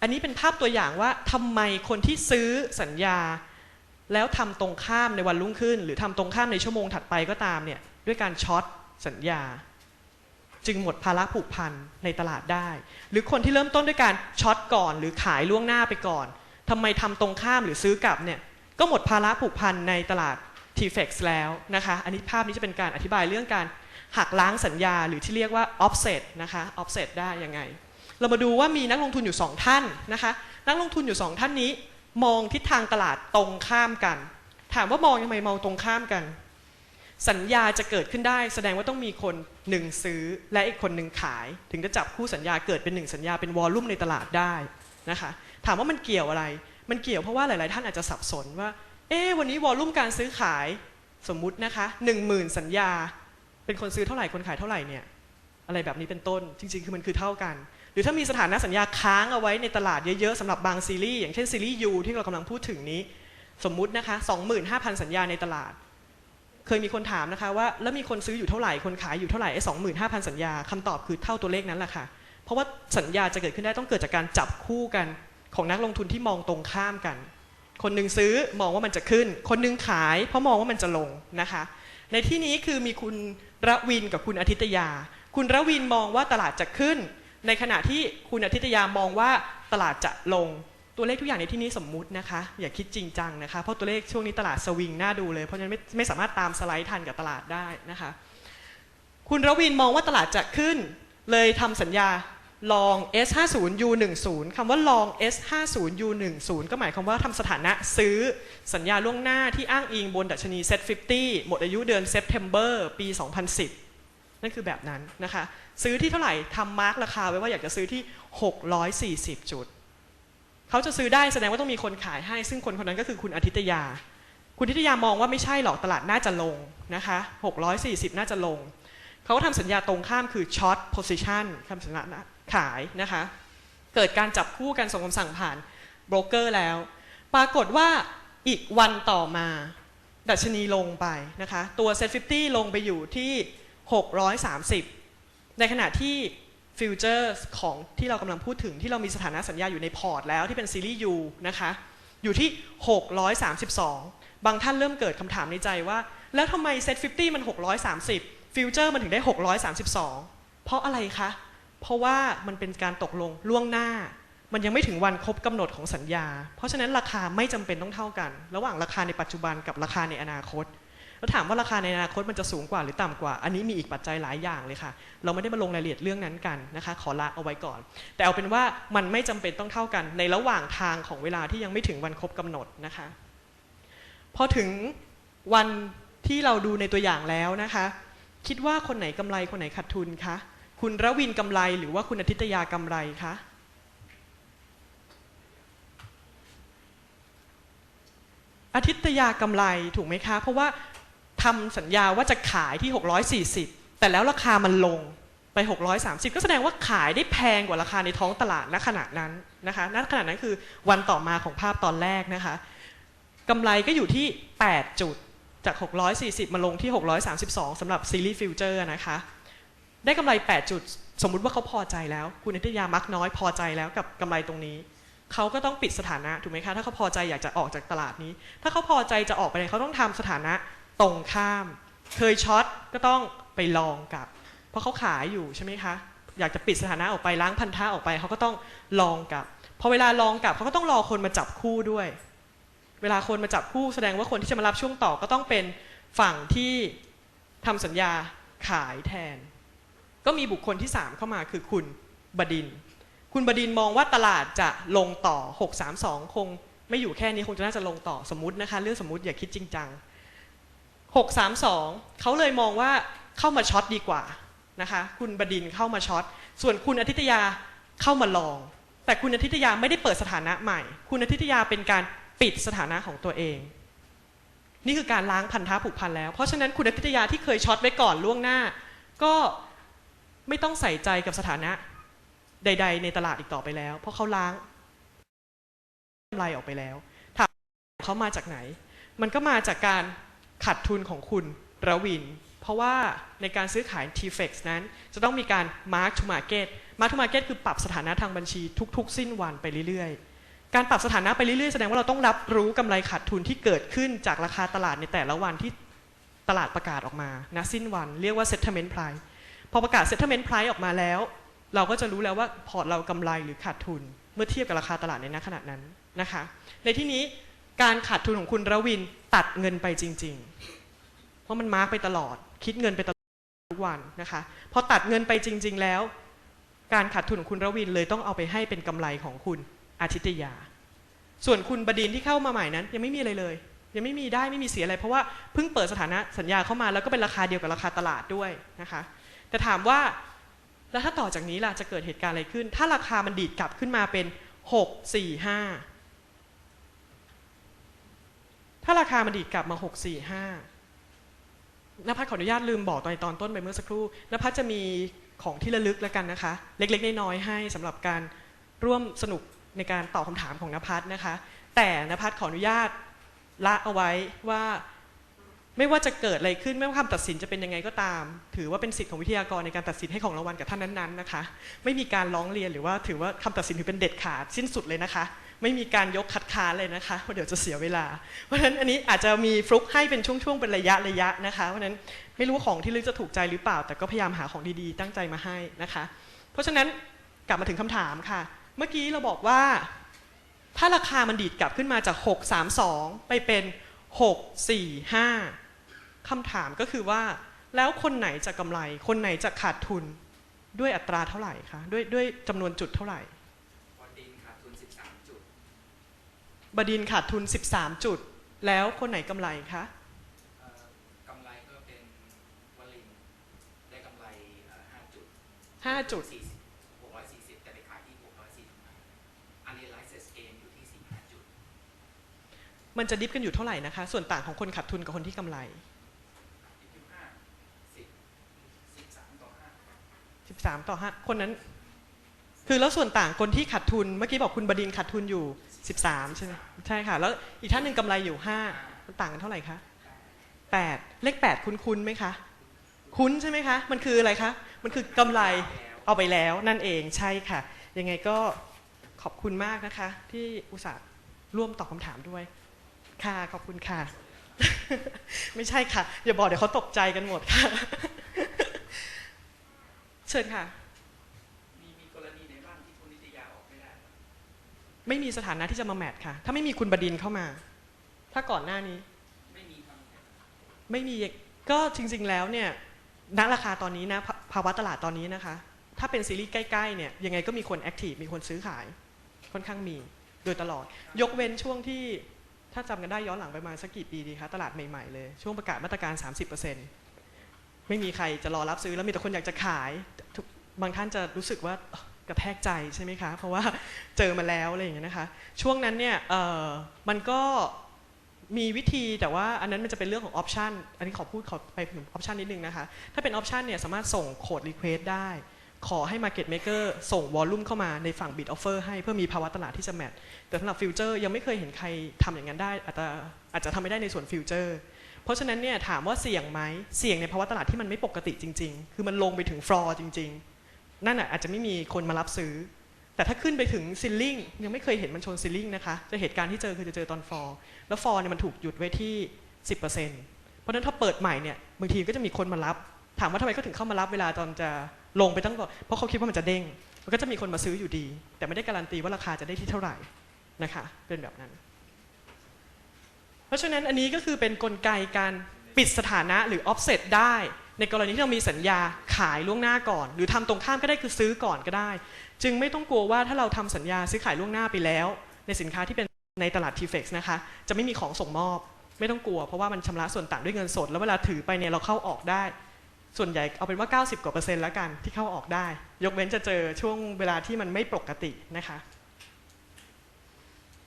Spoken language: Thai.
อันนี้เป็นภาพตัวอย่างว่าทำไมคนที่ซื้อสัญญา แล้วทำตรงข้ามในวันรุ่งขึ้น หรือทำตรงข้ามในชั่วโมงถัดไปก็ตามเนี่ยด้วยการช็อตสัญญา จึงหมดภาระผูกพันในตลาดได้ หรือคนที่เริ่มต้นด้วยการช็อตก่อน หรือขายล่วงหน้าไปก่อนทำไมทำตรงข้ามหรือซื้อกลับเนี่ยก็หมดภาระผูกพันในตลาด t-fex แล้วนะคะ อันนี้ภาพนี้จะเป็นการอธิบายเรื่องการหักล้างสัญญาหรือที่เรียกว่า offset นะคะ offset ได้ยังไง เรามาดูว่ามีนักลงทุนอยู่ 2 ท่านนะคะ นักลงทุนอยู่ 2 ท่านนี้ มองทิศทางตลาดตรงข้ามกัน ถามว่ามองยังไงมองตรงข้ามกัน สัญญาจะเกิดขึ้นได้ แสดงว่าต้องมีคนหนึ่งซื้อและอีกคนหนึ่งขาย ถึงจะจับคู่สัญญาเกิดเป็นหนึ่งสัญญาเป็นวอลลุ่มในตลาดได้นะคะ ถามว่ามันเกี่ยวอะไร มันเกี่ยวเพราะว่าหลาย ๆ ท่านอาจจะสับสนว่า เอ๊วันนี้วอลลุ่มการซื้อขายสมมุตินะคะหนึ่งหมื่นสัญญา เป็นคนซื้อเท่าไหร่คนขายเท่าไหร่เนี่ยอะไรแบบนี้เป็นต้นจริง ๆ คือมันคือเท่ากัน หรือถ้ามีสถานะสัญญาค้างเอาไว้ในตลาดเยอะๆสำหรับบางซีรีส์อย่างเช่นซีรีส์ยูที่เรากำลังพูดถึงนี้ สมมุตินะคะ25,000 สัญญาในตลาด เคยมีคนถามนะคะว่าแล้วมีคนซื้ออยู่เท่าไหร่คนขายอยู่เท่าไหร่ไอ้25,000สัญญาคำตอบคือเท่าตัวเลขนั้นแหละค่ะเพราะว่าสัญญาจะเกิดขึ้นได้ต้องเกิดจากการจับคู่กันของนักลงทุนที่มองตรงข้ามกัน คนหนึ่งซื้อมองว่ามันจะขึ้น คนหนึ่งขาย เพราะมองว่ามันจะลงนะคะ ในที่นี้คือมีคุณระวินกับคุณอาทิตยา คุณระวินมองว่าตลาดจะขึ้น ในขณะที่คุณอาทิตยามองว่าตลาดจะลงตัวเลขทุกอย่างในที่นี้สมมุตินะคะ อย่าคิดจริงจังนะคะ เพราะตัวเลขช่วงนี้ตลาดสวิงน่าดูเลย เพราะฉะนั้นไม่ไม่สามารถตามสไลด์ทันกับตลาดได้นะคะ คุณระวินมองว่าตลาดจะขึ้น เลยทำสัญญาลอง S50U10 คำว่าลอง S50U10 ก็หมายความว่าทำสถานะซื้อสัญญาล่วงหน้าที่อ้างอิงบนดัชนี Z50 หมดอายุเดือน September ปี 2010 นั่นคือแบบนั้นนะคะ ซื้อที่เท่าไหร่ทำมาร์กราคาไว้ว่าอยากจะซื้อที่ 640 จุด เขาจะซื้อได้แสดงว่าต้องมีคนขายให้ ซึ่งคนคนนั้นก็คือคุณอาทิตยา คุณอาทิตยามองว่าไม่ใช่หรอกตลาดน่าจะลงนะคะ640 น่าจะลง เขาก็ทำสัญญาตรงข้ามคือ short position ทำสัญญาขายนะคะ เกิดการจับคู่กันส่งคำสั่งผ่านโบรกเกอร์แล้ว ปรากฏว่าอีกวันต่อมา ดัชนีลงไปนะคะ ตัว Set 50ลงไปอยู่ที่ 630 ในขณะที่ฟิวเจอร์ของที่เรากำลังพูดถึงที่เรามีสถานะสัญญาอยู่ในพอร์ตแล้วที่เป็นซีรีส์ U นะคะอยู่ที่ 632 บางท่านเริ่มเกิดคำถามในใจว่า แล้วทำไม Set 50 มัน 630 ฟิวเจอร์มันถึงได้ 632 เพราะอะไรคะ เพราะว่ามันเป็นการตกลงล่วงหน้า มันยังไม่ถึงวันครบกำหนดของสัญญา เพราะฉะนั้นราคาไม่จำเป็นต้องเท่ากัน ระหว่างราคาในปัจจุบันกับราคาในอนาคต แล้วถามว่าราคาในอนาคตมันจะสูงกว่าหรือต่ำกว่า อันนี้มีอีกปัจจัยหลายอย่างเลยค่ะ เราไม่ได้มาลงรายละเอียดเรื่องนั้นกันนะคะ ขอละเอาไว้ก่อน แต่เอาเป็นว่ามันไม่จำเป็นต้องเท่ากัน ในระหว่างทางของเวลาที่ยังไม่ถึงวันครบกำหนดนะคะ พอถึงวันที่เราดูในตัวอย่างแล้วนะคะ คิดว่าคนไหนกำไรคนไหนขาดทุนคะคุณระวินกำไรหรือว่าคุณอาทิตยากำไรคะอาทิตยากำไรถูกไหมคะ เพราะว่า ทำสัญญาว่าจะขายที่ 640 แต่แล้วราคามันลงไป 630 ก็แสดงว่าขายได้แพงกว่าราคาในท้องตลาดณขณะนั้นนะคะณขณะนั้นคือวันต่อมาของภาพตอนแรกนะคะกำไรก็อยู่ที่ 8 จุดจาก 640 มาลงที่ 632สำหรับซีรีส์ฟิวเจอร์นะคะ ได้กำไร 8 จุด สมมุติว่าเขาพอใจแล้ว คุณนิตยามักน้อยพอใจแล้วกับกำไรตรงนี้ เขาก็ต้องปิดสถานะ ถูกไหมคะ ถ้าเขาพอใจอยากจะออกจากตลาดนี้ ถ้าเขาพอใจจะออกไปไหนเขาต้องทำสถานะ ตรงข้าม เคยช็อตก็ต้องไปลองกับ เพราะเขาขายอยู่ใช่ไหมคะ อยากจะปิดสถานะออกไปล้างพันธะออกไปเขาก็ต้องลองกับพอเวลาลองกับเขาก็ต้องรอคนมาจับคู่ด้วย เวลาคนมาจับคู่แสดงว่าคนที่จะมารับช่วงต่อก็ต้องเป็นฝั่งที่ทำสัญญาขายแทน ก็มีบุคคลที่ 3 เข้ามาคือคุณบดิน คุณบดินมองว่าตลาดจะลงต่อ 632 คงไม่อยู่แค่นี้คงจะน่าจะลงต่อสมมตินะคะ เรื่องสมมติอย่าคิดจริงจัง 632 เขาเลยมองว่าเข้ามาช็อตดีกว่านะคะคุณบดินเข้ามาช็อต ส่วนคุณอาทิตยาเข้ามาลอง แต่คุณอาทิตยาไม่ได้เปิดสถานะใหม่ คุณอาทิตยาเป็นการปิดสถานะของตัวเอง นี่คือการล้างพันธะผูกพันแล้ว เพราะฉะนั้นคุณอาทิตยาที่เคยช็อตไว้ก่อนล่วงหน้า ก็ไม่ต้องใส่ใจกับสถานะใด ๆ ในตลาดอีกต่อไปแล้ว เพราะเขาล้างกำไรออกไปแล้วถามเขามาจากไหน มันก็มาจากการ ขาดทุนของคุณระวิน เพราะว่าในการซื้อขาย TFX นั้น จะต้องมีการ mark to market mark to market คือปรับสถานะทางบัญชีทุก ๆ สิ้นวันไปเรื่อยๆ การปรับสถานะไปเรื่อยๆ แสดงว่าเราต้องรับรู้กำไรขาดทุนที่เกิดขึ้นจากราคาตลาดในแต่ละวันที่ตลาดประกาศออกมานะสิ้นวัน เรียกว่า settlement price พอประกาศ settlement price ออกมาแล้ว เราก็จะรู้แล้วว่าพอร์ตเรากำไรหรือขาดทุน เมื่อเทียบกับราคาตลาดในณขณะนั้นนะคะ ในที่นี้การขาดทุนของคุณระวิน ตัดเงินไปจริง ๆ เพราะมันมาร์กไปตลอด คิดเงินไปตลอดทุกวันนะคะพอตัดเงินไปจริง ๆ แล้ว การขาดทุนของคุณระวินเลยต้องเอาไปให้เป็นกำไรของคุณอาทิตยา ส่วนคุณบดินที่เข้ามาใหม่นั้น ยังไม่มีอะไรเลย ยังไม่มีได้ไม่มีเสียอะไร เพราะว่าเพิ่งเปิดสถานะสัญญาเข้ามาแล้วก็เป็นราคาเดียวกับราคาตลาดด้วยนะคะแต่ถามว่าแล้วถ้าต่อจากนี้ล่ะจะเกิดเหตุการณ์อะไรขึ้น ถ้าราคามันดีดกลับขึ้นมาเป็น 6 4 5 ถ้าราคามันดีดกลับมาหกสี่ห้านภัสขออนุญาตลืมบอกตอนตอนต้นไปเมื่อสักครู่นภัสจะมีของที่ระลึกแล้วกันนะคะ เล็กๆน้อยๆให้สำหรับการร่วมสนุกในการตอบคำถามของนภัสนะคะ แต่นภัสขออนุญาตละเอาไว้ว่า ไม่ว่าจะเกิดอะไรขึ้นไม่ว่าคำตัดสินจะเป็นยังไงก็ตาม ถือว่าเป็นสิทธิ์ของวิทยากรในการตัดสินให้ของรางวัลกับท่านนั้นๆนะคะ ไม่มีการร้องเรียนหรือว่าถือว่าคำตัดสินถือเป็นเด็ดขาดสิ้นสุดเลยนะคะ ไม่มีการยกคัดค้านเลยนะคะเพราะเดี๋ยวจะเสียเวลา เพราะฉะนั้นอันนี้อาจจะมีฟลุกให้เป็นช่วงๆเป็นระยะระยะนะคะเพราะฉะนั้นไม่รู้ของที่ลึกจะถูกใจหรือเปล่า แต่ก็พยายามหาของดีๆ ตั้งใจมาให้นะคะ เพราะฉะนั้นกลับมาถึงคำถามค่ะ เมื่อกี้เราบอกว่า ถ้าราคามันดีดกลับขึ้นมาจาก 632 ไปเป็น 645 คำถามก็คือว่าแล้วคนไหนจะกำไร คนไหนจะขาดทุนด้วยอัตราเท่าไหร่คะด้วยด้วยจำนวนจุดเท่าไหร่บอดินขาดทุน 13 จุดบดินทร์ขาดทุน 13 จุด แล้วคนไหนกำไรคะเอ่อกำไรก็เป็นวลินได้กำไรเอ่อ5จุด 5 จุด40 640แต่ไปขายที่645อันนี้ไลฟ์เซสเกนอยู่ที่45จุด มันจะดิฟกันอยู่เท่าไหร่นะคะ ส่วนต่างของคนขาดทุนกับคนที่กำไร 25 10 13 ต่อ 13 ต่อ 5 คนนั้น คือแล้วส่วนต่างคนที่ขาดทุน เมื่อกี้บอกคุณบดินขาดทุนอยู่ 13 ใช่ไหมใช่ค่ะ แล้วอีกท่านหนึ่งกำไรอยู่ 5 มันต่างกันเท่าไหร่คะ 8 เลข 8 คุ้นคุ้นไหมคะ คุ้นใช่ไหมคะ มันคืออะไรคะ มันคือกำไรเอาไปแล้วนั่นเองใช่ค่ะ ยังไงก็ขอบคุณมากนะคะ ที่อุตส่าห์ร่วมตอบคำถามด้วย ค่ะขอบคุณค่ะ ไม่ใช่ค่ะ อย่าบอกเดี๋ยวเขาตกใจกันหมดค่ะ เชิญค่ะ มีมีกรณีในบ้านที่คุณนิตยาออกไม่ได้ ไม่มีสถานะที่จะมาแมทค่ะ ถ้าไม่มีคุณบดินทร์เข้ามา ถ้าก่อนหน้านี้ ไม่มีทางไหนไม่มีก็จริง ๆ แล้วเนี่ยณราคาตอนนี้นะภาภาวะตลาดตอนนี้นะคะ ถ้าเป็นซีรีส์ใกล้ๆเนี่ยยังไงก็มีคนแอคทีฟมีคนซื้อขาย ค่อนข้างมีโดยตลอด ยกเว้นช่วงที่ถ้าจำกันได้ย้อนหลังไปประมาณสักกี่ปีดีคะตลาดใหม่ๆเลย ช่วงประกาศมาตรการ 30% ไม่มีใครจะรอรับซื้อแล้วมีแต่คนอยากจะขาย บางท่านจะรู้สึกว่ากระแทกใจใช่ไหมคะ เพราะว่าเจอมาแล้วอะไรอย่างเงี้ยนะคะ ช่วงนั้นเนี่ยมันก็มีวิธีแต่ว่าอันนั้นมันจะเป็นเรื่องของออปชันอันนี้ขอพูดขอไปถึงออปชันนิดนึงนะคะ ถ้าเป็นออปชันเนี่ยสามารถส่งโคดรีเควสได้ ขอให้ Market Maker ส่งวอลลุ่มเข้ามาในฝั่ง Bid Offer ให้เพื่อมีภาวะตลาดที่จะแมทแต่สำหรับฟิวเจอร์ยังไม่เคยเห็นใครทำอย่างนั้นได้ อาจจะอาจจะทำไม่ได้ในส่วนฟิวเจอร์ ราะฉะนั้นเนี่ยถามว่าเสี่ยงไหมเสี่ยงในภาวะตลาดที่มันไม่ปกติจริง ๆ คือมันลงไปถึงฟลอร์จริง ๆ นั่นอาจจะไม่มีคนมารับซื้อ แต่ถ้าขึ้นไปถึงซิลลิงยังไม่เคยเห็นมันชนซิลลิงนะคะจะเหตุการณ์ที่เจอคือจะเจอตอนฟอร์แล้วฟอร์เนี่ยมันถูกหยุดไว้ที่ 10%เพราะฉะนั้นถ้าเปิดใหม่เนี่ยบางทีก็จะมีคนมารับ ถามว่าทำไมเขาถึงเข้ามารับเวลาตอนจะลงไปตั้งก่อนเพราะเขาคิดว่ามันจะเด้งมันก็จะมีคนมาซื้ออยู่ดี แต่ไม่ได้การันตีว่าราคาจะได้ที่เท่าไหร่นะคะเป็นแบบนั้น เพราะฉะนั้นอันนี้ก็คือเป็นกลไกการปิดสถานะหรือ offset ได้ ในกรณีที่เรามีสัญญาขายล่วงหน้าก่อน หรือทำตรงข้ามก็ได้คือซื้อก่อนก็ได้ จึงไม่ต้องกลัวว่าถ้าเราทำสัญญาซื้อขายล่วงหน้าไปแล้ว ในสินค้าที่เป็นในตลาด t f e x นะคะจะไม่มีของส่งมอบ ไม่ต้องกลัวเพราะว่ามันชำระส่วนต่างด้วยเงินสด แล้วเวลาถือไปเนี่ยเราเข้าออกได้ ส่วนใหญ่เอาเป็นว่า 90กว่าเปอร์เซ็นต์แล้วกันที่เข้าออกได้ ยกเว้นจะเจอช่วงเวลาที่มันไม่ปกตินะคะ